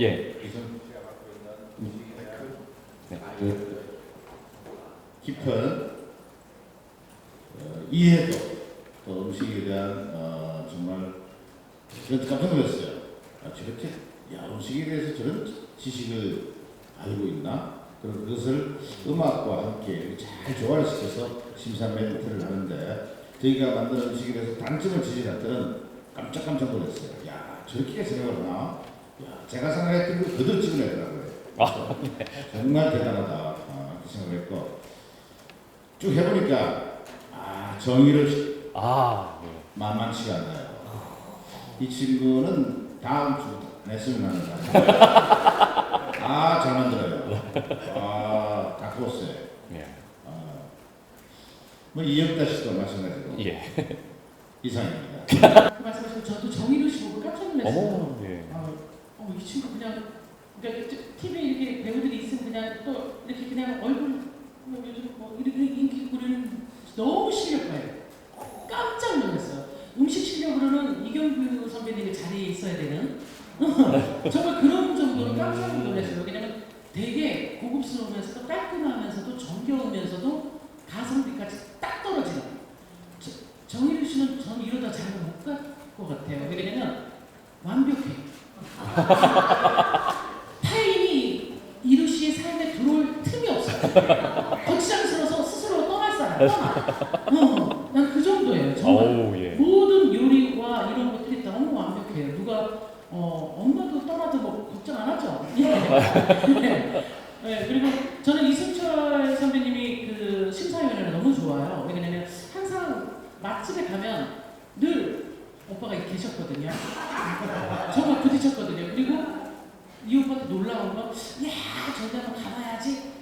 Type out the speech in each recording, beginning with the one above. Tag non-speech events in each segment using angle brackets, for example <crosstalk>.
예. 네. 그 깊은 어, 이해도 또 음식에 대한 어, 정말 저는 깜짝 놀랐어요. 아, 저렇게 야 음식에 대해서 저런 지식을 알고 있나? 그리고 그것을 음악과 함께 잘 조화를 시켜서 심사 멘트를 하는데 저희가 만든 음식에 대해서 단점을 지적할 때는 깜짝깜짝 놀랐어요. 야 저렇게 생각을 하나? 야 제가 생각했던 걸 그대로 찍어내더라고요. 정말 대단하다 아, 그 생각했고 쭉 해보니까 아 정의를 아, 네. 만만치가 않아요. 이 친구는 다음 주 냈으면 하는 다 아 잘 만들어요. 아 다크호스에 예. 아, 뭐 이영다 씨도 마찬가지고 예. 이상입니다. <laughs> 그 말씀하신 저도 정의로 씨 보고 깜짝 놀랐어요. 어머, 예. 아, 어, 이 친구 그냥 그러니까 TV에 이렇게 배우들이 있으면 그냥 또 이렇게 그냥 얼굴 뭐 요즘 뭐 이렇게 인기 부리는 너무 실력파예요. 깜짝 놀랐어요. 음식 실력으로는 이경규 선배님이 자리에 있어야 되는 <laughs> 정말 그런 정도로 깜짝 놀랐어요. 왜냐면 되게 고급스러우면서도 깔끔하면서도 정겨우면서도 가성비까지 딱 떨어지는 저- 정일우 씨는 저는 이러다 잘못 못갈 것 같아요. 왜냐면 완벽해. <laughs> 타인이 이루 씨의 삶에 들어올 틈이 없어요. 거치장스러워서 스스로 떠날 사람 떠나. 어, 난 그 정도예요. 정말. 어우, 예. 모든 요리와 이런 것들이 너무 완벽해요. 누가 어, 엄마도 떠나도 뭐 걱정 안 하죠. <laughs> 예. 네. 네, 그리고 저는 이승철 선배님이 그 심사위원회를 너무 좋아요. 왜냐면 항상 맛집에 가면 늘 오빠가 계셨거든요. 정말 부딪혔거든요. 그리고 이 오빠한테 놀라운 건, 야, 저기 한번 가봐야지.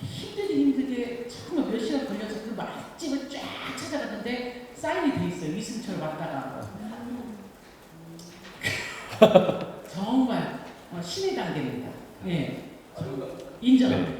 힘들게 힘들게 정말 몇 시간 걸려서 그 맛집을 쫙 찾아갔는데 사인이 돼 있어요. 이승철 왔다가. <laughs> 정말 어, 신의 단계입니다. 예. 인정. 네.